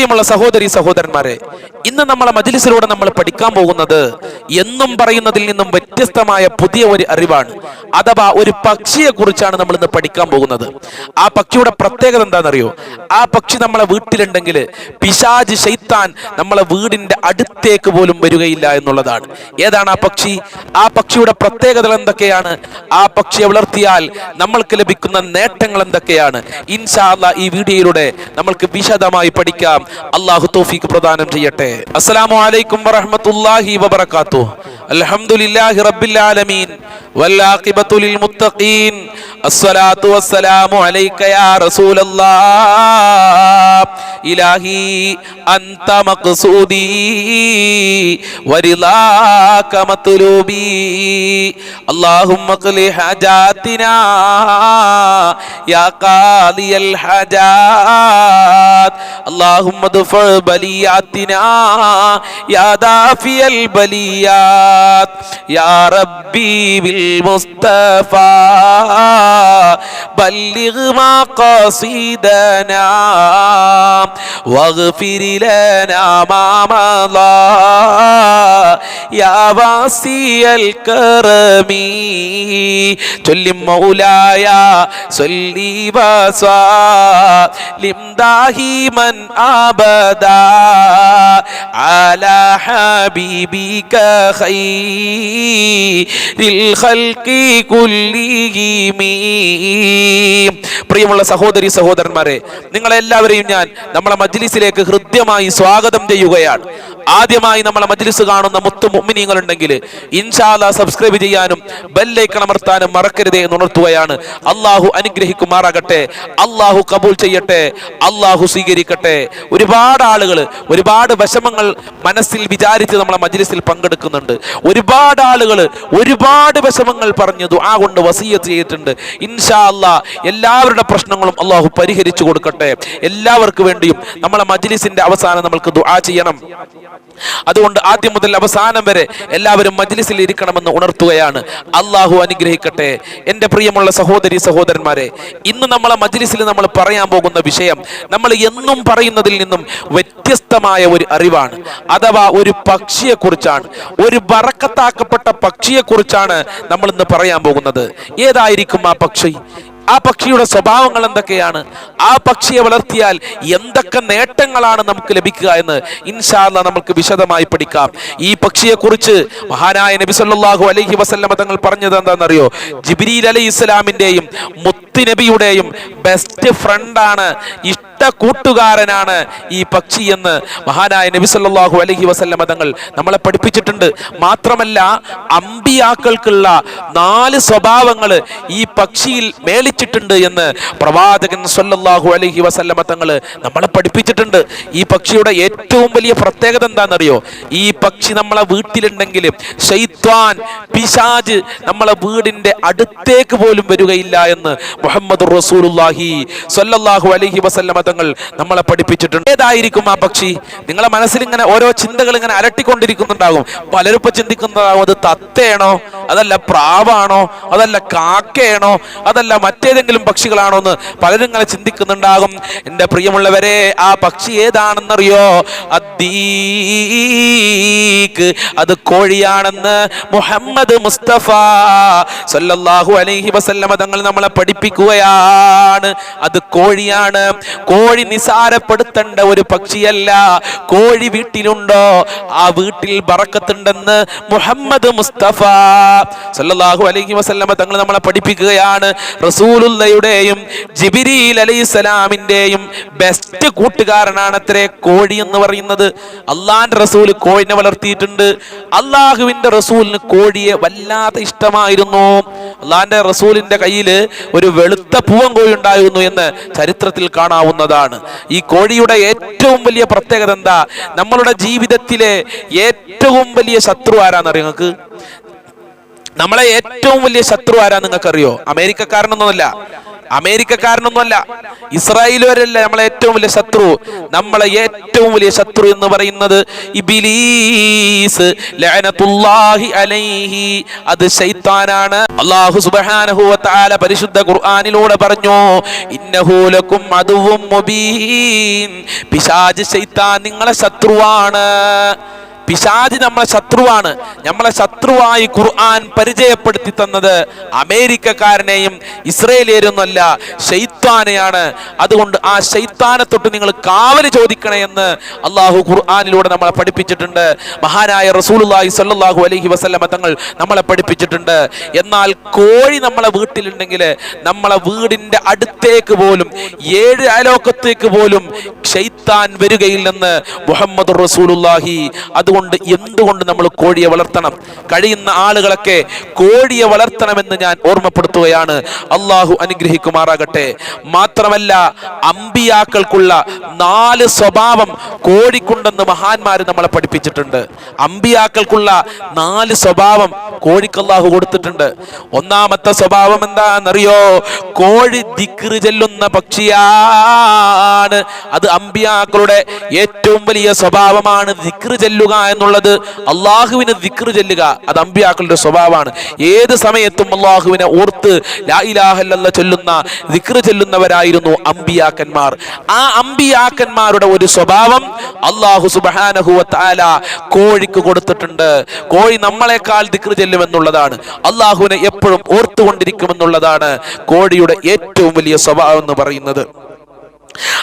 പ്രിയമുള്ള സഹോദരി സഹോദരന്മാരെ ഇന്ന് നമ്മളെ മജിലിസിലൂടെ നമ്മൾ പഠിക്കാൻ പോകുന്നത് എന്നും പറയുന്നതിൽ നിന്നും വ്യത്യസ്തമായ പുതിയ ഒരു അറിവാണ് അഥവാ ഒരു പക്ഷിയെ കുറിച്ചാണ് നമ്മൾ ഇന്ന് പഠിക്കാൻ പോകുന്നത്. ആ പക്ഷിയുടെ പ്രത്യേകത എന്താണെന്നറിയോ? ആ പക്ഷി നമ്മളെ വീട്ടിലുണ്ടെങ്കിൽ പിശാജ് ശൈത്താൻ നമ്മളെ വീടിന്റെ അടുത്തേക്ക് പോലും വരികയില്ല എന്നുള്ളതാണ്. ഏതാണ് ആ പക്ഷി? ആ പക്ഷിയുടെ പ്രത്യേകതകൾ എന്തൊക്കെയാണ്? ആ പക്ഷിയെ വളർത്തിയാൽ നമ്മൾക്ക് ലഭിക്കുന്ന നേട്ടങ്ങൾ എന്തൊക്കെയാണ്? ഇൻഷാല്ല ഈ വീഡിയോയിലൂടെ നമ്മൾക്ക് വിശദമായി പഠിക്കാം. അള്ളാഹു തൗഫീഖ് പ്രദാനം ചെയ്യട്ടെ. അസ്സലാമു അലൈക്കും വറഹ്മത്തുള്ളാഹി വബറകാതുഹു അൽഹംദുലില്ലാഹി റബ്ബിൽ ആലമീൻ. والعاقبة للمتقين. الصلاة والسلام عليك يا رسول الله. إلهي أنت مقصودي. ورضاك مطلوبي. اللهم أقل حاجاتنا. يا قاضي الحاجات. اللهم ادفع بلياتنا. يا دافي البليات. يا ربي بالمصطفى بلغ مقاصدنا واغفر لنا ما مضى. يا واسي الكرم جل مولاي صلي وسلم دائما أبدا. على حبيبك خير الخلق كلهم പ്രിയമുള്ള സഹോദരി സഹോദരന്മാരെ നിങ്ങളെല്ലാവരെയും ഞാൻ നമ്മളെ മജ്ലിസിലേക്ക് ഹൃദ്യമായി സ്വാഗതം ചെയ്യുകയാണ്. ആദ്യമായി നമ്മളെ മജ്ലിസ് കാണുന്ന മുത്തു മുമ്മിനീങ്ങൾ ഉണ്ടെങ്കിൽ ഇൻഷാല്ല സബ്സ്ക്രൈബ് ചെയ്യാനും ബെല്ലൈക്കൺ അമർത്താനും മറക്കരുതേ എന്ന് ഉണർത്തുകയാണ്. അള്ളാഹു അനുഗ്രഹിക്കുമാറാകട്ടെ അള്ളാഹു കബൂൽ ചെയ്യട്ടെ അള്ളാഹു സ്വീകരിക്കട്ടെ. ഒരുപാട് ആളുകൾ ഒരുപാട് വിഷമങ്ങൾ മനസ്സിൽ വിചാരിച്ച് നമ്മളെ മജ്ലിസിൽ പങ്കെടുക്കുന്നുണ്ട്. ഒരുപാട് ആളുകൾ ഒരുപാട് വിഷമങ്ങൾ പറഞ്ഞു ദുആ കൊണ്ട് വസീയത്ത് ചെയ്തിട്ടുണ്ട്. ഇൻഷാ അല്ലാ എല്ലാവരുടെ പ്രശ്നങ്ങളും അള്ളാഹു പരിഹരിച്ചു കൊടുക്കട്ടെ. എല്ലാവർക്കും വേണ്ടിയും നമ്മളെ മജ്ലിസിന്റെ അവസാനം നമ്മൾക്ക് ദുആ ചെയ്യണം. അതുകൊണ്ട് ആദ്യം മുതൽ അവസാനം വരെ എല്ലാവരും മജ്ലിസിൽ ഇരിക്കണമെന്ന് ഉണർത്തുകയാണ്. അള്ളാഹു അനുഗ്രഹിക്കട്ടെ. എന്റെ പ്രിയമുള്ള സഹോദരി സഹോദരന്മാരെ ഇന്ന് നമ്മളെ മജ്ലിസിൽ നമ്മൾ പറയാൻ പോകുന്ന വിഷയം നമ്മൾ എന്നും പറയുന്നതിൽ നിന്നും വ്യത്യസ്തമായ ഒരു അറിവാണ്. അഥവാ ഒരു പക്ഷിയെ കുറിച്ചാണ് ഒരു ബറക്കത്താക്കപ്പെട്ട പക്ഷിയെ കുറിച്ചാണ് നമ്മൾ ഇന്ന് പറയാൻ പോകുന്നത്. ഏതായിരിക്കും ആ പക്ഷി? ആ പക്ഷിയുടെ സ്വഭാവങ്ങൾ എന്തൊക്കെയാണ്? ആ പക്ഷിയെ വളർത്തിയാൽ എന്തൊക്കെ നേട്ടങ്ങളാണ് നമുക്ക് ലഭിക്കുക എന്ന് ഇൻഷാല്ല നമുക്ക് വിശദമായി പഠിക്കാം. ഈ പക്ഷിയെ കുറിച്ച് മഹാനായ നബി സല്ലല്ലാഹു അലൈഹി വസല്ലമ തങ്ങൾ പറഞ്ഞത് എന്താണെന്നറിയോ? ജിബ്രീൽ അലി ഇസ്ലാമിന്റെയും മുത്ത് നബിയുടെയും ബെസ്റ്റ് ഫ്രണ്ടാണ് ഇഷ്ട കൂട്ടുകാരനാണ് ഈ പക്ഷി എന്ന് മഹാനായ നബി സല്ലല്ലാഹു അലൈഹി വസല്ലമ തങ്ങൾ നമ്മളെ പഠിപ്പിച്ചിട്ടുണ്ട്. മാത്രമല്ല അമ്പിയാക്കൾക്കുള്ള നാല് സ്വഭാവങ്ങൾ ഈ പക്ഷിയിൽ മേളിച്ചിട്ടുണ്ട് എന്ന് പ്രവാചകൻ സല്ലാഹു അലഹി വസല്ലമ തങ്ങൾ നമ്മളെ പഠിപ്പിച്ചിട്ടുണ്ട്. ഈ പക്ഷിയുടെ ഏറ്റവും വലിയ പ്രത്യേകത എന്താണെന്നറിയോ? ഈ പക്ഷി നമ്മളെ വീട്ടിലുണ്ടെങ്കിൽ ഷെയ്ത്വാൻ പിശാജ് നമ്മളെ വീടിന്റെ അടുത്തേക്ക് പോലും വരികയില്ല എന്ന് മുഹമ്മദ് റസൂലുള്ളാഹി സ്വല്ലല്ലാഹു അലൈഹി വസല്ലമ തങ്ങൾ നമ്മളെ പഠിപ്പിച്ചിട്ടുണ്ട്. ഏതായിരിക്കും ആ പക്ഷി? നിങ്ങളെ മനസ്സിൽ ഇങ്ങനെ ഓരോ ചിന്തകൾ ഇങ്ങനെ അലട്ടിക്കൊണ്ടിരിക്കുന്നുണ്ടാകും. പലരും ചിന്തിക്കുന്നതാകും അത് തത്തയാണോ അതല്ല പ്രാവാണോ? അതല്ല കാക്കയാണോ? അതല്ല മറ്റേതെങ്കിലും പക്ഷികളാണോ എന്ന്. പലരും ഇങ്ങനെ ചിന്തിക്കുന്നുണ്ടാകും. എന്റെ പ്രിയമുള്ളവരെ ആ പക്ഷി ഏതാണെന്നറിയോ? അദ്ദീക്ക് അത് കോഴിയാണെന്ന് മുഹമ്മദ് മുസ്തഫ സല്ലല്ലാഹു അലൈഹി വസല്ലമ തങ്ങൾ നമ്മളെ പഠിപ്പിക്കുകയാണ്. അത് കോഴിയാണ്. കോഴി നിസാരപ്പെടുത്തേണ്ട ഒരു പക്ഷിയല്ല. കോഴി വീട്ടിലുണ്ടോ? ആ വീട്ടിൽ ബറക്കത്തുണ്ടെന്ന് മുഹമ്മദ് മുസ്തഫ സല്ലല്ലാഹു അലൈഹി വസല്ലമ തങ്ങൾ നമ്മളെ പഠിപ്പിക്കുകയാണ്. റസൂലുള്ളയുടെയും ജിബിരിൽ അലൈഹിസ്സലാമിന്റെയും ബെസ്റ്റ് കൂട്ടുകാരനാണ് അത്രേ കോഴി എന്ന് പറയുന്നത്. അള്ളാന്റെ റസൂൽ കോഴിനെ വളർത്തിയിട്ടുണ്ട്. അള്ളാഹുവിന്റെ റസൂലിന് കോഴിയെ വല്ലാതെ ഇഷ്ടമായിരുന്നു. അള്ളാന്റെ റസൂലിന്റെ കയ്യിൽ ഒരു വെളുത്ത പൂവൻ കോഴി ഉണ്ടായിരുന്നു എന്ന് ചരിത്രത്തിൽ കാണാവുന്നതാണ് ഈ കോഴിയുടെ ഏറ്റവും വലിയ പ്രത്യേകത എന്താ? നമ്മളുടെ ജീവിതത്തിലെ ഏറ്റവും വലിയ ശത്രു ആരാന്നറിയോ നിങ്ങൾക്ക്? നമ്മളെ ഏറ്റവും വലിയ ശത്രു ആരാ നിങ്ങൾക്കറിയോ? അമേരിക്കക്കാരനൊന്നുമല്ല. അമേരിക്കക്കാരനൊന്നുമല്ല. ഇസ്രായേലുകാരല്ല നമ്മളെ ഏറ്റവും വലിയ ശത്രു. നമ്മളെ ഏറ്റവും വലിയ ശത്രു എന്ന് പറയുന്നത് ഇബിലീസ് അലൈഹി അത് ശൈത്താനാണ്. അല്ലാഹു സുബ്ഹാനഹു വ തആല പരിശുദ്ധ ഖുർആനിലൂടെ പറഞ്ഞു ഇന്നഹു ലക്കും അദുവും മുബീൻ. പിശാച് ശൈത്താൻ നിങ്ങളെ ശത്രുവാണ്. പിശാജ് നമ്മളെ ശത്രുവാണ്. നമ്മളെ ശത്രുവായി ഖുർആൻ പരിചയപ്പെടുത്തി തന്നത് അമേരിക്കക്കാരനെയും ഇസ്രയേലിയരൊന്നുമല്ല ഷെയ്ത്താനെയാണ് അതുകൊണ്ട് ആ ഷെയ്ത്താനെ തൊട്ട് നിങ്ങൾ കാവൽ ചോദിക്കണേ എന്ന് അള്ളാഹു ഖുർആാനിലൂടെ നമ്മളെ പഠിപ്പിച്ചിട്ടുണ്ട്. മഹാനായ റസൂലുല്ലാഹി സല്ലാഹു അലഹി വസ്ലമ തങ്ങൾ നമ്മളെ പഠിപ്പിച്ചിട്ടുണ്ട്. എന്നാൽ കോഴി നമ്മളെ വീട്ടിലുണ്ടെങ്കിൽ നമ്മളെ വീടിന്റെ അടുത്തേക്ക് പോലും ഏഴ് അലോക്കത്തേക്ക് പോലും ഷെയ്ത്താൻ വരികയില്ലെന്ന് മുഹമ്മദ് റസൂലുല്ലാഹി അതുകൊണ്ട് എന്തുകൊണ്ട് നമ്മൾ കോഴിയെ വളർത്തണം? കഴിയുന്ന ആളുകളൊക്കെ കോഴിയെ വളർത്തണമെന്ന് ഞാൻ ഓർമ്മപ്പെടുത്തുകയാണ്. അള്ളാഹു അനുഗ്രഹിക്കുമാറാകട്ടെ. മാത്രമല്ല അമ്പിയാക്കൾക്കുള്ള നാല് സ്വഭാവം കോഴിക്കുണ്ടെന്ന് മഹാന്മാർ നമ്മളെ പഠിപ്പിച്ചിട്ടുണ്ട്. അമ്പിയാക്കൾക്കുള്ള നാല് സ്വഭാവം കോഴിക്ക് അള്ളാഹു കൊടുത്തിട്ടുണ്ട്. ഒന്നാമത്തെ സ്വഭാവം എന്താണെന്നറിയോ? കോഴി ദിക്റ് ചെല്ലുന്ന പക്ഷിയാണ്. അത് അമ്പിയാക്കളുടെ ഏറ്റവും വലിയ സ്വഭാവമാണ് ദിക്റ് ചെല്ലുക എന്നുള്ളത് അള്ളാഹുവിന് ദിക്റ് ചെല്ലുക. അത് അമ്പിയാക്കളുടെ സ്വഭാവമാണ്. ഏത് സമയത്തും അള്ളാഹുവിനെ ഓർത്ത് ചൊല്ലുന്ന ദിക്റ് ചെല്ലുന്നവരായിരുന്നു അമ്പിയാക്കന്മാർ. ആ അമ്പിയാക്കന്മാരുടെ ഒരു സ്വഭാവം അള്ളാഹു സുബ്ഹാനഹു വ തആല കോഴിക്ക് കൊടുത്തിട്ടുണ്ട്. കോഴി നമ്മളെക്കാൾ ദിക്റ് ചെല്ലുമെന്നുള്ളതാണ്. അള്ളാഹുവിനെ എപ്പോഴും ഓർത്തുകൊണ്ടിരിക്കുമെന്നുള്ളതാണ് കോഴിയുടെ ഏറ്റവും വലിയ സ്വഭാവം എന്ന് പറയുന്നത്.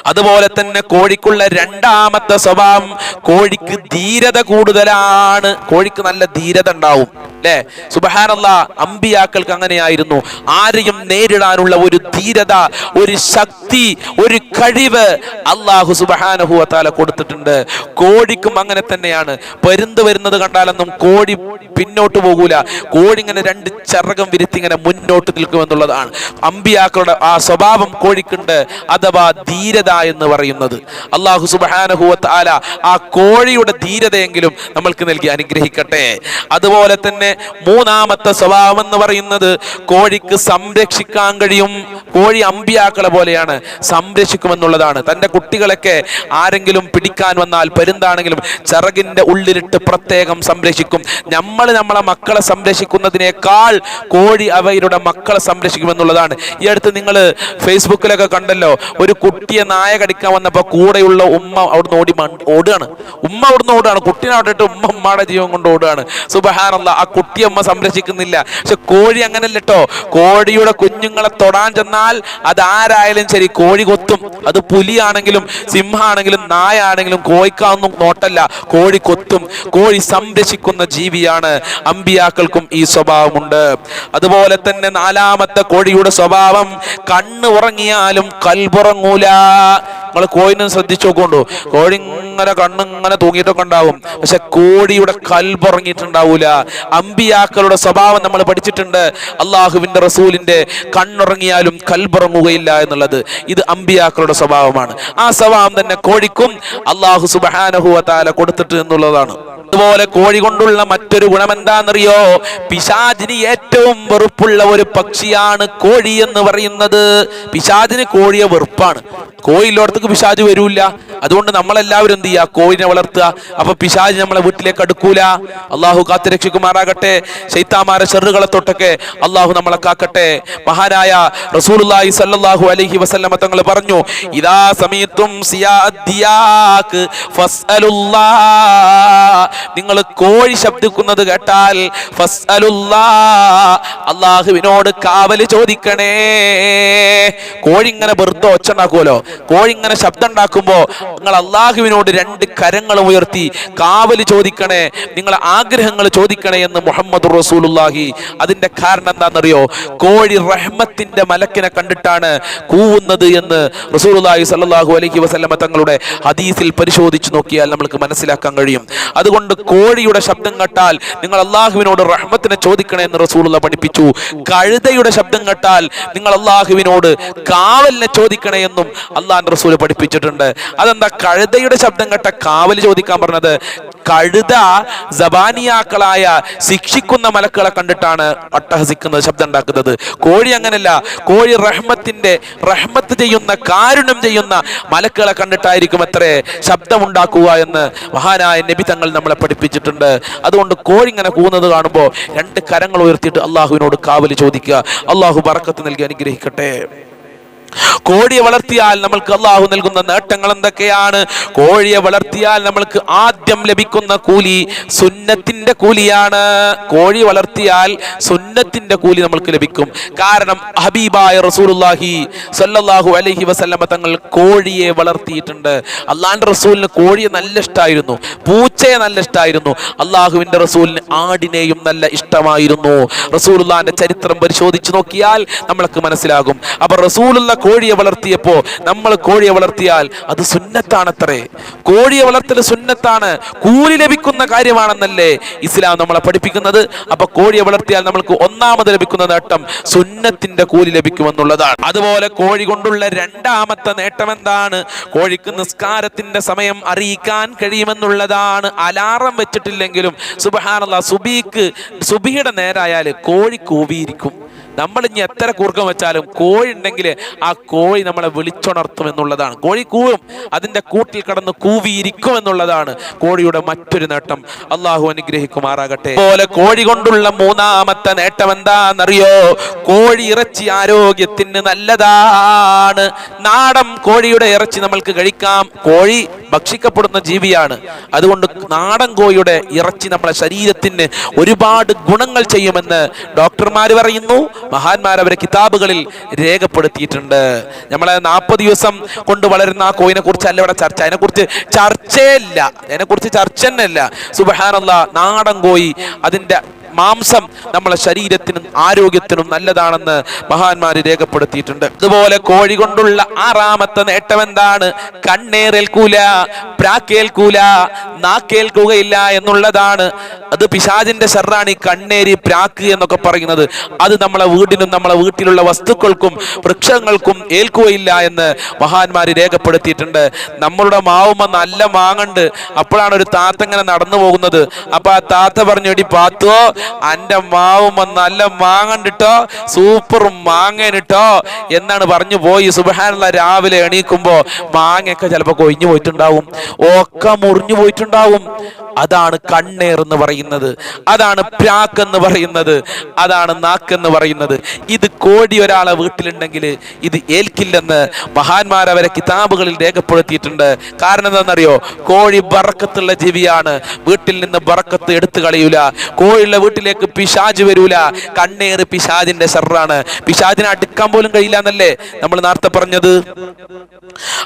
അതുപോലെ തന്നെ കോഴിക്കുള്ള രണ്ടാമത്തെ സ്വഭാവം കോഴിക്ക് ധീരത കൂടുതലാണ്. കോഴിക്ക് നല്ല ധീരത ഉണ്ടാവും അല്ലേ? സുബഹാനല്ല അമ്പിയാക്കൾക്ക് അങ്ങനെയായിരുന്നു. ആരെയും നേരിടാനുള്ള ഒരു ധീരത ഒരു ശക്തി ഒരു കഴിവ് അള്ളാഹു സുബഹാനഹുവത്താല താല കൊടുത്തിട്ടുണ്ട്. കോഴിക്കും അങ്ങനെ തന്നെയാണ്. പരുന്ത് വരുന്നത് കണ്ടാലൊന്നും കോഴി പിന്നോട്ട് പോകൂല. കോഴി ഇങ്ങനെ രണ്ട് ചിറകം വിരുത്തി ഇങ്ങനെ മുന്നോട്ട് നിൽക്കുമെന്നുള്ളതാണ്. അമ്പിയാക്കളുടെ ആ സ്വഭാവം കോഴിക്കുണ്ട്. അഥവാ ധീരത എന്ന് പറയുന്നത്. അള്ളാഹു സുബാനഹുവത്ത് ആല ആ കോഴിയുടെ ധീരതയെങ്കിലും നമ്മൾക്ക് നൽകി അനുഗ്രഹിക്കട്ടെ. അതുപോലെ തന്നെ മൂന്നാമത്തെ സ്വഭാവം എന്ന് പറയുന്നത് കോഴിക്ക് സംരക്ഷിക്കാൻ കഴിയും. കോഴി അമ്പിയാക്കളെ പോലെയാണ് സംരക്ഷിക്കുമെന്നുള്ളതാണ്. തന്റെ കുട്ടികളൊക്കെ ആരെങ്കിലും പിടിക്കാൻ വന്നാൽ പെരുന്താണെങ്കിലും ചിറകിന്റെ ഉള്ളിലിട്ട് പ്രത്യേകം സംരക്ഷിക്കും. നമ്മൾ നമ്മളെ മക്കളെ സംരക്ഷിക്കുന്നതിനേക്കാൾ കോഴി അവയുടെ മക്കളെ സംരക്ഷിക്കുമെന്നുള്ളതാണ്. ഈ അടുത്ത് നിങ്ങൾ ഫേസ്ബുക്കിലൊക്കെ കണ്ടല്ലോ ഒരു കുട്ടിയെ നായ കടിക്കാൻ വന്നപ്പോൾ കൂടെയുള്ള ഉമ്മ അവിടുന്ന് ഓടി ഓടുകയാണ്. ഉമ്മ അവിടുന്ന് ഓടുകയാണ്. കുട്ടീനെ അവിടെ ഉമ്മ ഉമ്മയുടെ ജീവൻ കൊണ്ട് ഓടുകയാണ്. സുബഹാനല്ല ആ കുട്ടി അമ്മ സംരക്ഷിക്കുന്നില്ല. പക്ഷെ കോഴി അങ്ങനല്ല കേട്ടോ കോഴിയുടെ കുഞ്ഞുങ്ങളെ തൊടാൻ ചെന്നാൽ അത് ആരായാലും ശരി കോഴി കൊത്തും. അത് പുലിയാണെങ്കിലും സിംഹമാണെങ്കിലും നായ ആണെങ്കിലും കോഴിക്കാന്നും നോട്ടല്ല. കോഴി കൊത്തും. കോഴി സംരക്ഷിക്കുന്ന ജീവിയാണ്. അമ്പിയാക്കൾക്കും ഈ സ്വഭാവമുണ്ട്. അതുപോലെ തന്നെ നാലാമത്തെ കോഴിയുടെ സ്വഭാവം കണ്ണ് ഉറങ്ങിയാലും കൽപുറങ്ങൂല നിങ്ങൾ കോഴിനെ ശ്രദ്ധിച്ചു നോക്കൊണ്ടു കോഴി ഇങ്ങനെ കണ്ണിങ്ങനെ തൂങ്ങിയിട്ടൊക്കെ ഉണ്ടാവും. പക്ഷെ കോഴിയുടെ കൽപുറങ്ങിയിട്ടുണ്ടാവൂല അമ്പിയാക്കളുടെ സ്വഭാവം നമ്മൾ പഠിച്ചിട്ടുണ്ട്. അള്ളാഹുവിന്റെ റസൂലിന്റെ കണ്ണുറങ്ങിയാലും കൽപുറങ്ങുകയില്ല എന്നുള്ളത് ഇത് അമ്പിയാക്കളുടെ സ്വഭാവമാണ്. ആ സ്വഭാവം തന്നെ കോഴിക്കും അള്ളാഹു സുബഹാനഹുവ താല കൊടുത്തിട്ട് എന്നുള്ളതാണ്. അതുപോലെ കോഴി കൊണ്ടുള്ള മറ്റൊരു ഗുണം എന്താണെന്നറിയോ പിശാചിന് ഏറ്റവും വെറുപ്പുള്ള ഒരു പക്ഷിയാണ് കോഴി എന്ന് പറയുന്നത്. പിശാചിന് കോഴിയെ വെറുപ്പാണ്. കോഴിയിലോടത്തേക്ക് പിശാജ് വരൂല. അതുകൊണ്ട് നമ്മളെല്ലാവരും എന്ത് ചെയ്യുക കോഴിനെ വളർത്തുക. അപ്പൊ പിശാജ് നമ്മളെ വീട്ടിലേക്ക് അടുക്കൂല. അള്ളാഹു കാത്തുരക്ഷിക്കുമാറാകട്ടെ രക്ഷിക്കുമാറാകട്ടെ. ശൈത്താമാരെ ചെറുകളെ തൊട്ടൊക്കെ അള്ളാഹു നമ്മളെ കാക്കട്ടെ. മഹാനായ റസൂലുള്ളാഹി സല്ലല്ലാഹു അലൈഹി വസല്ലമ തങ്ങൾ പറഞ്ഞു ഇദാ സമയത്തും സിയാദിയാക്ക് ഫസ്അലുല്ലാ നിങ്ങൾ കോഴി ശബ്ദിക്കുന്നത് കേട്ടാൽ അള്ളാഹുവിനോട് കാവൽ ചോദിക്കണേ. കോഴി ഇങ്ങനെ വെറുതെ ഒച്ച ഉണ്ടാക്കുമല്ലോ കോഴി ഇങ്ങനെ ശബ്ദം ഉണ്ടാക്കുമ്പോ നിങ്ങൾ അള്ളാഹുവിനോട് രണ്ട് കരങ്ങൾ ഉയർത്തി കാവൽ ചോദിക്കണേ. നിങ്ങളെ ആഗ്രഹങ്ങൾ ചോദിക്കണേ എന്ന് മുഹമ്മദ് റസൂലുള്ളാഹി. അതിന്റെ കാരണം എന്താണെന്നറിയോ? കോഴി റഹ്മത്തിന്റെ മലക്കിനെ കണ്ടിട്ടാണ് കൂവുന്നത് എന്ന് റസൂലുള്ളാഹി സ്വല്ലല്ലാഹു അലൈഹി വസല്ലമ തങ്ങളുടെ ഹദീസിൽ പരിശോധിച്ചു നോക്കിയാൽ നമ്മൾക്ക് മനസ്സിലാക്കാൻ കഴിയും. അതുകൊണ്ട് അതുകൊണ്ട് കോഴിയുടെ ശബ്ദം കേട്ടാൽ നിങ്ങൾ അള്ളാഹുവിനോട് റഹ്മത്തിനെ ചോദിക്കണേ എന്ന് റസൂലുള്ള പഠിപ്പിച്ചു. കഴുതയുടെ ശബ്ദം കേട്ടാൽ നിങ്ങൾ അള്ളാഹുവിനോട് കാവലിനെ ചോദിക്കണേ എന്നും അള്ളാഹ് റസൂൽ പഠിപ്പിച്ചിട്ടുണ്ട്. അതെന്താ? കഴുതയുടെ ശബ്ദം കേട്ട കാവൽ ചോദിക്കാൻ പറഞ്ഞത് കഴുത ജബാനിയാക്കളായ ശിക്ഷിക്കുന്ന മലക്കളെ കണ്ടിട്ടാണ് അട്ടഹസിക്കുന്നത് ശബ്ദം ഉണ്ടാക്കുന്നത്. കോഴി അങ്ങനല്ല. കോഴി റഹ്മത്തിന്റെ റഹ്മത്ത് ചെയ്യുന്ന കാരുണ്യം ചെയ്യുന്ന മലക്കളെ കണ്ടിട്ടായിരിക്കും അത്രേ ശബ്ദമുണ്ടാക്കുക എന്ന് മഹാനായ നബി തങ്ങൾ നമ്മളെ പഠിപ്പിച്ചിട്ടുണ്ട്. അതുകൊണ്ട് കോഴി ഇങ്ങനെ കാണുമ്പോൾ രണ്ട് കരങ്ങൾ ഉയർത്തിയിട്ട് അള്ളാഹുവിനോട് കാവൽ ചോദിക്കുക. അള്ളാഹു പറക്കത്ത് നൽകി അനുഗ്രഹിക്കട്ടെ. കോഴിയെ വളർത്തിയാൽ നമ്മൾക്ക് അള്ളാഹു നൽകുന്ന നേട്ടങ്ങൾ എന്തൊക്കെയാണ്? കോഴിയെ വളർത്തിയാൽ നമ്മൾക്ക് ആദ്യം ലഭിക്കുന്ന കൂലി സുന്നത്തിന്റെ കൂലിയാണ്. കോഴി വളർത്തിയാൽ സുന്നത്തിന്റെ കൂലി നമ്മൾക്ക് ലഭിക്കും. കാരണം ഹബീബായ റസൂലുള്ളാഹി സല്ലാഹു അലഹി വസല്ലമ തങ്ങൾ കോഴിയെ വളർത്തിയിട്ടുണ്ട്. അള്ളാഹിന്റെ റസൂലിന് കോഴിയെ നല്ല ഇഷ്ടമായിരുന്നു പൂച്ചയെ നല്ല ഇഷ്ടമായിരുന്നു അള്ളാഹുവിന്റെ റസൂലിന് ആടിനെയും നല്ല ഇഷ്ടമായിരുന്നു. റസൂലുല്ലാന്റെ ചരിത്രം പരിശോധിച്ചു നോക്കിയാൽ നമ്മൾക്ക് മനസ്സിലാകും. അപ്പൊ റസൂലുള്ള കോഴിയെ വളർത്തിയപ്പോ നമ്മൾ കോഴിയെ വളർത്തിയാൽ അത് സുന്നത്താണത്രേ. കോഴിയെ വളർത്തൽ സുന്നത്താണ്. കൂലി ലഭിക്കുന്ന കാര്യമാണെന്നല്ലേ ഇസ്ലാം നമ്മളെ പഠിപ്പിക്കുന്നത്. അപ്പൊ കോഴിയെ വളർത്തിയാൽ നമ്മൾക്ക് ഒന്നാമത് ലഭിക്കുന്ന നേട്ടം സുന്നത്തിന്റെ കൂലി ലഭിക്കുമെന്നുള്ളതാണ്. അതുപോലെ കോഴി കൊണ്ടുള്ള രണ്ടാമത്തെ നേട്ടം എന്താണ് കോഴിക്ക് നിസ്കാരത്തിന്റെ സമയം അറിയിക്കാൻ കഴിയുമെന്നുള്ളതാണ്. അലാറം വെച്ചിട്ടില്ലെങ്കിലും സുബഹാനുള്ള സുബിക്ക് സുബിയുടെ നേരായാൽ കോഴി കൂവിയിരിക്കും. നമ്മൾ ഇനി എത്ര കൂർക്കം വെച്ചാലും കോഴി ഉണ്ടെങ്കിൽ ആ കോഴി നമ്മളെ വിളിച്ചുണർത്തും എന്നുള്ളതാണ്. കോഴി കൂവും അതിന്റെ കൂട്ടിൽ കടന്ന് കൂവിയിരിക്കും എന്നുള്ളതാണ് കോഴിയുടെ മറ്റൊരു നേട്ടം. അള്ളാഹു അനുഗ്രഹിക്കുമാറാകട്ടെ. പോലെ കോഴി കൊണ്ടുള്ള മൂന്നാമത്തെ നേട്ടം എന്താണെന്നറിയോ? കോഴി ഇറച്ചി ആരോഗ്യത്തിന് നല്ലതാണ്. നാടം കോഴിയുടെ ഇറച്ചി നമ്മൾക്ക് കഴിക്കാം. കോഴി ഭക്ഷിക്കപ്പെടുന്ന ജീവിയാണ്. അതുകൊണ്ട് നാടൻ കോഴിയുടെ ഇറച്ചി നമ്മളെ ശരീരത്തിന് ഒരുപാട് ഗുണങ്ങൾ ചെയ്യുമെന്ന് ഡോക്ടർമാർ പറയുന്നു. മഹാന്മാർ അവരെ കിതാബുകളിൽ രേഖപ്പെടുത്തിയിട്ടുണ്ട്. നമ്മളെ നാൽപ്പത് ദിവസം കൊണ്ട് വളരുന്ന ആ കോയിനെ കുറിച്ച് അല്ല ഇവിടെ ചർച്ച. അതിനെക്കുറിച്ച് ചർച്ചയില്ല. അതിനെക്കുറിച്ച് ചർച്ച തന്നെ സുബഹാനുള്ള നാടൻ കോയി അതിന്റെ മാംസം നമ്മളെ ശരീരത്തിനും ആരോഗ്യത്തിനും നല്ലതാണെന്ന് മഹാന്മാർ രേഖപ്പെടുത്തിയിട്ടുണ്ട്. അതുപോലെ കോഴി കൊണ്ടുള്ള ആറാമത്തെ നേട്ടം എന്താണ്? കണ്ണേറേൽക്കൂല പ്രാക്കേൽക്കൂല നാക്കേൽക്കുകയില്ല എന്നുള്ളതാണ്. അത് പിശാചിന്റെ ഷെറാണ് ഈ കണ്ണേരി പ്രാക്ക് എന്നൊക്കെ പറയുന്നത്. അത് നമ്മളെ വീടിനും നമ്മളെ വീട്ടിലുള്ള വസ്തുക്കൾക്കും വൃക്ഷങ്ങൾക്കും ഏൽക്കുകയില്ല എന്ന് മഹാന്മാർ രേഖപ്പെടുത്തിയിട്ടുണ്ട്. നമ്മളുടെ മാവുമ്മ നല്ല മാങ്ങണ്ട്. അപ്പോഴാണ് ഒരു താത്ത ഇങ്ങനെ നടന്നു പോകുന്നത്. അപ്പൊ ആ താത്ത പറഞ്ഞു എടി പാത്തോ അന്റെ മാവുമ്മ നല്ല മാങ്ങണ്ടിട്ടോ സൂപ്പർ മാങ്ങനിട്ടോ എന്നാണ് പറഞ്ഞു പോയി. സുബഹാനുള്ള രാവിലെ എണീക്കുമ്പോ മാങ്ങയൊക്കെ ചിലപ്പോ കൊഴിഞ്ഞു പോയിട്ടുണ്ടാവും. ഒക്കെ മുറിഞ്ഞു പോയിട്ടുണ്ടാവും. അതാണ് കണ്ണേർ എന്ന് പറയുന്നത്. അതാണ് പ്രാക്ക് എന്ന് പറയുന്നത്. അതാണ് നാക്ക് എന്ന് പറയുന്നത്. ഇത് കോടി ഒരാളെ വീട്ടിലുണ്ടെങ്കിൽ ഇത് ഏൽക്കില്ലെന്ന് മഹാന്മാരവരെ കിതാബുകളിൽ രേഖപ്പെടുത്തിയിട്ടുണ്ട്. കാരണം എന്താണെന്നറിയോ? കോഴി ബറക്കത്തുള്ള ജീവിയാണ്. വീട്ടിൽ നിന്ന് ബറക്കത്ത് എടുത്തു കളയൂല. കോഴിയുള്ള വീട്ടിലേക്ക് പിശാജ് വരൂല. കണ്ണേറ് പിശാജിന്റെ സെറാണ് പിശാജിനെ അടുക്കാൻ പോലും കഴിയില്ല എന്നല്ലേ നമ്മൾ നേരത്തെ പറഞ്ഞത്?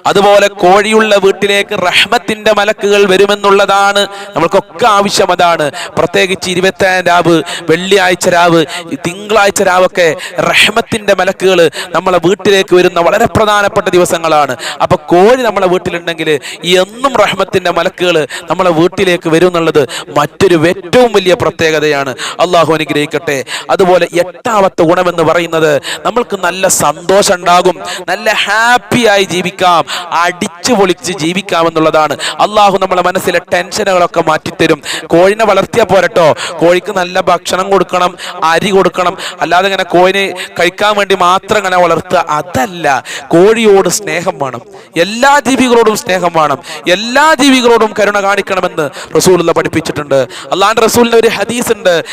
അതുപോലെ കോഴിയുള്ള വീട്ടിലേക്ക് റഹ്മത്തിന്റെ മലക്കുകൾ വരുമെന്നുള്ളതാണ് നമ്മൾക്കൊക്കെ ആവശ്യം അതാണ്. പ്രത്യേകിച്ച് ഇരുപത്തേഴാം രാവ് വെള്ളിയാഴ്ച രാവ് തിങ്കളാഴ്ച രാവൊക്കെ റഹ്മത്തിന്റെ മലക്കുകൾ നമ്മളെ വീട്ടിലേക്ക് വരുന്ന വളരെ പ്രധാനപ്പെട്ട ദിവസങ്ങളാണ്. അപ്പൊ കോഴി നമ്മളെ വീട്ടിലുണ്ടെങ്കിൽ എന്നും റഹ്മത്തിന്റെ മലക്കുകൾ നമ്മളെ വീട്ടിലേക്ക് വരും എന്നുള്ളത് മറ്റൊരു ഏറ്റവും വലിയ പ്രത്യേകതയാണ്. അള്ളാഹു അനുഗ്രഹിക്കട്ടെ. അതുപോലെ എട്ടാമത്തെ ഗുണമെന്ന് പറയുന്നത് നമ്മൾക്ക് നല്ല സന്തോഷം ഉണ്ടാകും നല്ല ഹാപ്പിയായി ജീവിക്കാം അടിച്ചു പൊളിച്ച് ജീവിക്കാം എന്നുള്ളതാണ്. അള്ളാഹു നമ്മളെ മനസ്സിലെ ടെൻഷനുകളൊക്കെ മാറ്റിത്തരും. കോഴിനെ വളർത്തിയാൽ പോരട്ടോ. കോഴിക്ക് നല്ല ഭക്ഷണം കൊടുക്കണം അരി കൊടുക്കണം. അല്ലാതെ ഇങ്ങനെ കോഴിനെ കഴിക്കാൻ വേണ്ടി മാത്രം ഇങ്ങനെ വളർത്തുക അതല്ല. കോഴിയോട് സ്നേഹം വേണം. എല്ലാ ജീവികളോടും സ്നേഹം വേണം. എല്ലാ ജീവികളോടും കരുണ കാണിക്കണമെന്ന് റസൂലുള്ള പഠിപ്പിച്ചിട്ടുണ്ട്. അള്ളാഹാൻ റസൂലിന്റെ ഒരു ഹദീസ് ഉണ്ട്.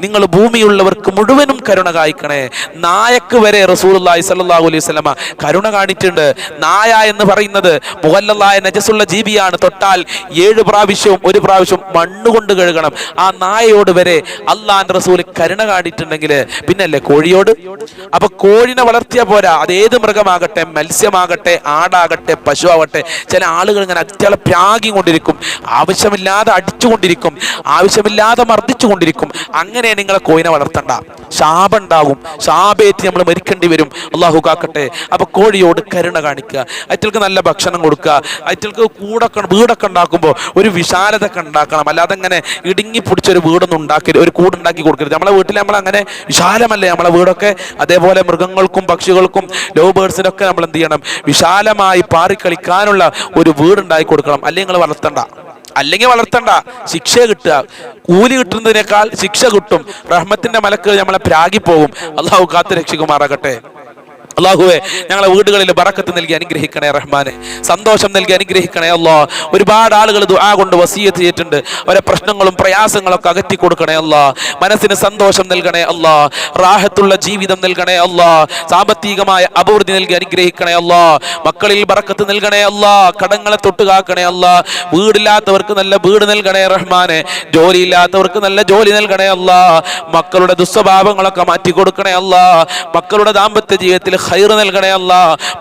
നിങ്ങൾ ഭൂമിയുള്ളവർക്ക് മുഴുവനും കരുണ കായ്ക്കണേ. നായക്ക് വരെ റസൂലുള്ളാഹി സല്ലാഹു അലൈഹി വസല്ലമ കരുണ കാണിച്ചിട്ടുണ്ട്. നായ എന്ന് പറയുന്നത് മുഹല്ലായ നജസുള്ള ജീവിയാണ്. തൊട്ടാൽ ഏഴ് പ്രാവശ്യവും ഒരു പ്രാവശ്യം മണ്ണുകൊണ്ട് കഴുകണം. ആ നായയോട് വരെ അള്ളാൻ റസൂൽ കരുണ കാണിച്ചിട്ടുണ്ടെങ്കിൽ പിന്നല്ലേ കോഴിയോട്? അപ്പൊ കോഴിനെ വളർത്തിയ പോരാ. അത് ഏത് മൃഗമാകട്ടെ മത്സ്യമാകട്ടെ ആടാകട്ടെ പശു ആവട്ടെ ചില ആളുകൾ ഇങ്ങനെ അത്യാളെ പ്രാഗിക്കൊണ്ടിരിക്കും ആവശ്യമില്ലാതെ അടിച്ചുകൊണ്ടിരിക്കും. ആവശ്യമില്ലാതെ മർദ്ദിച്ചു കൊണ്ടിരിക്കും അങ്ങനെ നിങ്ങളെ കോയിനെ വളർത്തണ്ട. ശാപുണ്ടാകും ശാപേറ്റ് നമ്മൾ മരിക്കേണ്ടി വരും. അള്ളാഹു കാക്കട്ടെ. അപ്പൊ കോഴിയോട് കരുണ കാണിക്കുക. അയറ്റൾക്ക് നല്ല ഭക്ഷണം കൊടുക്കുക. അയറ്റൾക്ക് കൂടൊക്കെ വീടൊക്കെ ഉണ്ടാക്കുമ്പോൾ ഒരു വിശാലത ഒക്കെ ഉണ്ടാക്കണം. അല്ലാതെ അങ്ങനെ ഇടുങ്ങി പിടിച്ചൊരു വീടൊന്നും ഉണ്ടാക്കരുത് ഒരു കൂടുണ്ടാക്കി കൊടുക്കരുത്. നമ്മളെ വീട്ടിൽ നമ്മൾ അങ്ങനെ വിശാലമല്ലേ നമ്മളെ വീടൊക്കെ? അതേപോലെ മൃഗങ്ങൾക്കും പക്ഷികൾക്കും ലോ ബേർഡ്സിനൊക്കെ നമ്മൾ എന്ത് ചെയ്യണം? വിശാലമായി പാറിക്കളിക്കാനുള്ള ഒരു വീടുണ്ടാക്കി കൊടുക്കണം. അല്ലെങ്കിൽ നിങ്ങൾ വളർത്തണ്ട. അല്ലെങ്കിൽ വളർത്തണ്ട. ശിക്ഷ കിട്ടുക. കൂലി കിട്ടുന്നതിനേക്കാൾ ശിക്ഷ കിട്ടും. റഹ്മത്തിന്റെ മലക്ക് നമ്മളെ പ്രാഗി പോകും അള്ളാഹു കാത്ത് രക്ഷിക്കുമാറാകട്ടെ അള്ളാഹുവെ ഞങ്ങളെ വീടുകളിൽ ബറക്കത്ത് നൽകി അനുഗ്രഹിക്കണേ റഹ്മാനെ. സന്തോഷം നൽകി അനുഗ്രഹിക്കണേ അല്ലോ ഒരുപാട് ആളുകൾ ദുആ കൊണ്ട് വസീയത്ത് ചെയ്തിട്ടുണ്ട്. അവരെ പ്രശ്നങ്ങളും പ്രയാസങ്ങളൊക്കെ അകറ്റി കൊടുക്കണേ അല്ലോ മനസ്സിന് സന്തോഷം നൽകണേ അല്ലോ റാഹത്തുള്ള ജീവിതം നൽകണേ അല്ലോ സാമ്പത്തികമായ അഭിവൃദ്ധി നൽകി അനുഗ്രഹിക്കണേ അല്ലോ മക്കളിൽ ബറക്കത്ത് നൽകണേ അല്ലോ കടങ്ങളെ തൊട്ടുകാക്കണേ അല്ലോ വീടില്ലാത്തവർക്ക് നല്ല വീട് നൽകണേ റഹ്മാനെ. ജോലിയില്ലാത്തവർക്ക് നല്ല ജോലി നൽകണേ അല്ലോ മക്കളുടെ ദുസ്വഭാവങ്ങളൊക്കെ മാറ്റി കൊടുക്കണേ അല്ലോ മക്കളുടെ ദാമ്പത്യ ജീവിതത്തിൽ ഹൈർ നൽകണേ അല്ല.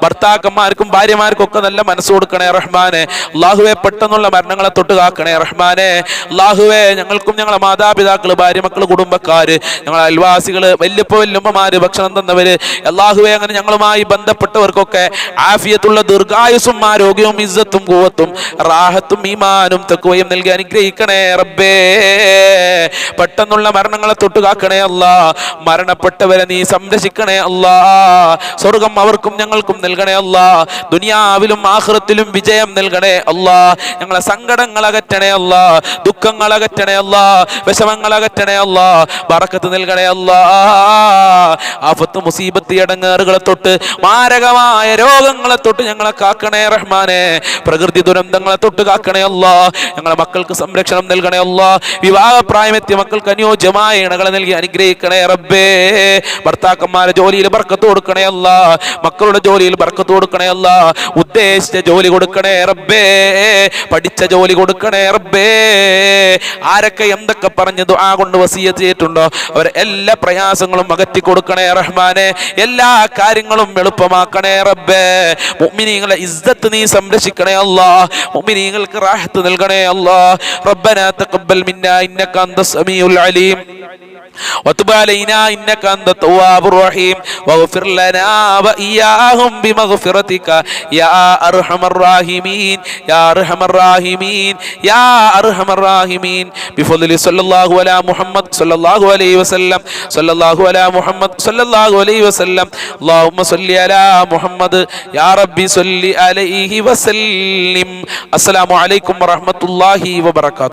ഭർത്താക്കന്മാർക്കും ഭാര്യമാർക്കും ഒക്കെ നല്ല മനസ്സ് കൊടുക്കണേ റഹ്മാനെ. അള്ളാഹുവെ പെട്ടെന്നുള്ള മരണങ്ങളെ തൊട്ട് കാക്കണേ റഹ്മാനെ. അള്ളാഹുവെ ഞങ്ങൾക്കും ഞങ്ങളെ മാതാപിതാക്കൾ ഭാര്യമക്കൾ കുടുംബക്കാര് ഞങ്ങളെ അയൽവാസികൾ വല്യപ്പ വല്യമ്മമാര് ഭക്ഷണം തന്നവര് അള്ളാഹുവെ അങ്ങനെ ഞങ്ങളുമായി ബന്ധപ്പെട്ടവർക്കൊക്കെ ആഫിയത്തുള്ള ദീർഘായുസും ആരോഗ്യവും ഇസ്സത്തും കൂവത്തും റാഹത്തും ഈമാനും തെക്കുവയും നൽകി അനുഗ്രഹിക്കണേ റബ്ബേ. പെട്ടെന്നുള്ള മരണങ്ങളെ തൊട്ട് കാക്കണേ അല്ല. മരണപ്പെട്ടവരെ നീ സംരക്ഷിക്കണേ അല്ലാ. സ്വർഗം അവർക്കും ഞങ്ങൾക്കും നൽകണേ അല്ലാ. ദുനിയാവിലും ആഹ്റത്തിലും വിജയം നൽകണേ അല്ലാ. ഞങ്ങളെ സങ്കടങ്ങൾ അകറ്റണേ അല്ലാ. ദുഃഖങ്ങൾ അകറ്റണേ അല്ലാ. വിഷമങ്ങൾ അകറ്റണേ അല്ലാ. ബറക്കത്ത് നൽകണേ അല്ലാ. ആഫത്ത് മുസീബത്ത് ഇടങ്ങേറുകളെ തൊട്ട് മാരകമായ രോഗങ്ങളെ തൊട്ട് ഞങ്ങളെ കാക്കണേ റഹ്മാനെ. പ്രകൃതി ദുരന്തങ്ങളെ തൊട്ട് കാക്കണേ അല്ല. ഞങ്ങളെ മക്കൾക്ക് സംരക്ഷണം നൽകണേ അല്ലാ. വിവാഹ പ്രായമെത്തിയ മക്കൾക്ക് അനുയോജ്യമായ ഇണകളെ നൽകി അനുഗ്രഹിക്കണേ റബ്ബേ. ഭർത്താക്കന്മാരെ ജോലിയിൽ ബർക്കത്ത് കൊടുക്കണേ അല്ല. മക്കളുടെ ജോലിയിൽ ബർക്കത്ത് കൊടുക്കണേ അല്ല ഉദ്ദേശിച്ച ജോലി കൊടുക്കണേ റബ്ബേ പഠിച്ച ജോലി കൊടുക്കണേ റബ്ബേ ആരൊക്കെ എന്തൊക്കെ പറഞ്ഞു ആ കൊണ്ട് വസീയത്ത് ചെയ്തിട്ടുണ്ടോ അവരെ എല്ലാ പ്രയാസങ്ങളും അകറ്റി കൊടുക്കണേ റഹ്മാനെ എല്ലാ കാര്യങ്ങളും എളുപ്പമാക്കണേ റബ്ബേ മുഅ്മിനീങ്ങളെ ഇസ്സത്ത് നീ സംരക്ഷിക്കണേ അല്ലാ മുഅ്മിനീങ്ങൾക്ക് റാഹത്ത് നൽകണേ അല്ലാ റബ്ബനാ തഖബ്ബൽ മിന്നാ ഇന്നക അന്ത സമീഉൽ അലീം وتب علينا إنك أنت التواب الرحيم واغفر لنا وإياهم بمغفرتك يا أرحم الراحمين يا أرحم الراحمين يا أرحم الراحمين بفضل صلى الله على محمد صلى الله عليه وسلم صلى الله على محمد صلى الله عليه وسلم اللهم صل على محمد يا ربي صل عليه وسلم السلام عليكم ورحمة الله وبركاته